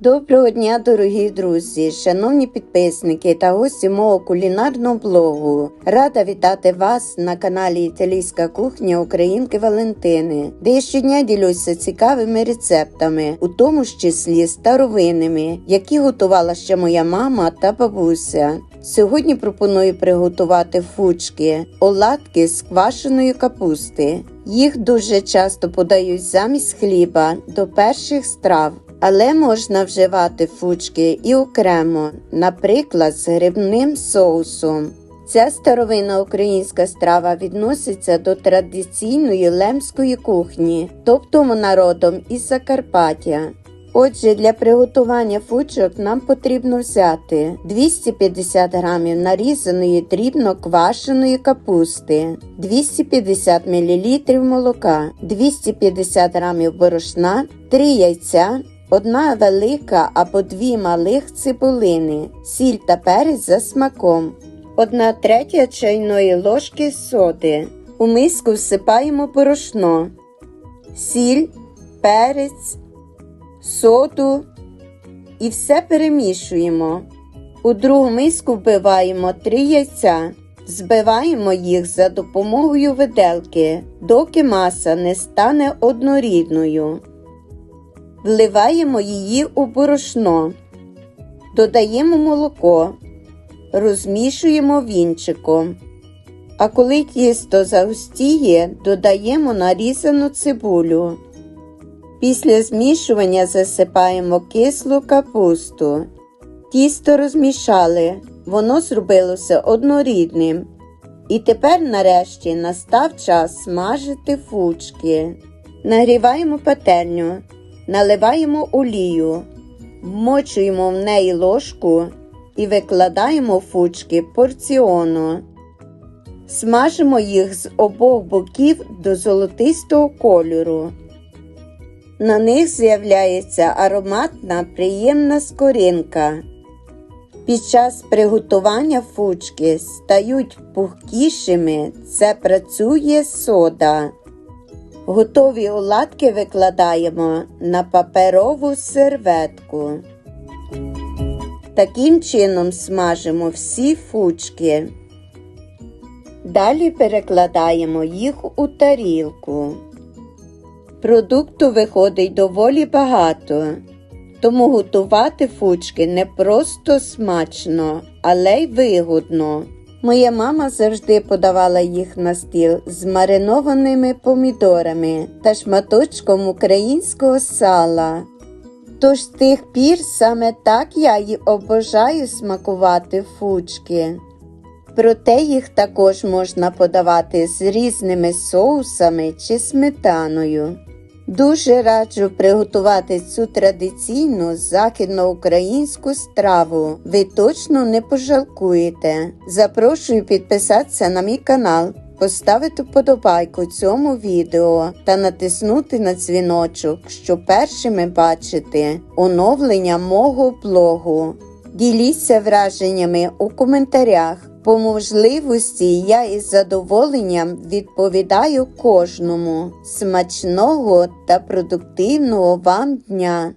Доброго дня, дорогі друзі, шановні підписники та гості мого кулінарного блогу. Рада вітати вас на каналі Італійська кухня Українки Валентини, де я щодня ділюся цікавими рецептами, у тому ж числі старовинними, які готувала ще моя мама та бабуся. Сьогодні пропоную приготувати фучки, оладки з квашеної капусти. Їх дуже часто подають замість хліба до перших страв. Але можна вживати фучки і окремо, наприклад, з грибним соусом. Ця старовинна українська страва відноситься до традиційної лемської кухні, тобто народом із Закарпаття. Отже, для приготування фучок нам потрібно взяти 250 г нарізаної дрібно квашеної капусти, 250 мл молока, 250 г борошна, 3 яйця, Одна велика або дві малих цибулини, сіль та перець за смаком, одна третя чайної ложки соди. У миску всипаємо порошно, сіль, перець, соду і все перемішуємо. У другу миску вбиваємо 3 яйця. Збиваємо їх за допомогою виделки, доки маса не стане однорідною. Вливаємо її у борошно, додаємо молоко, розмішуємо вінчиком. А коли тісто загустіє, додаємо нарізану цибулю. Після змішування засипаємо кислу капусту. Тісто розмішали, воно зробилося однорідним. І тепер нарешті настав час смажити фучки. Нагріваємо пательню. Наливаємо олію, вмочуємо в неї ложку і викладаємо фучки порціону. Смажимо їх з обох боків до золотистого кольору. На них з'являється ароматна приємна скоринка. Під час приготування фучки стають пухкішими, це працює сода. Готові оладки викладаємо на паперову серветку. Таким чином смажимо всі фучки. Далі перекладаємо їх у тарілку. Продукту виходить доволі багато, тому готувати фучки не просто смачно, але й вигодно. Моя мама завжди подавала їх на стіл з маринованими помідорами та шматочком українського сала. Тож тих пір саме так я й обожаю смакувати фучки. Проте їх також можна подавати з різними соусами чи сметаною. Дуже раджу приготувати цю традиційну західноукраїнську страву. Ви точно не пожалкуєте. Запрошую підписатися на мій канал, поставити вподобайку цьому відео та натиснути на дзвіночок, щоб першими бачити оновлення мого блогу. Діліться враженнями у коментарях. По можливості я із задоволенням відповідаю кожному смачного та продуктивного вам дня!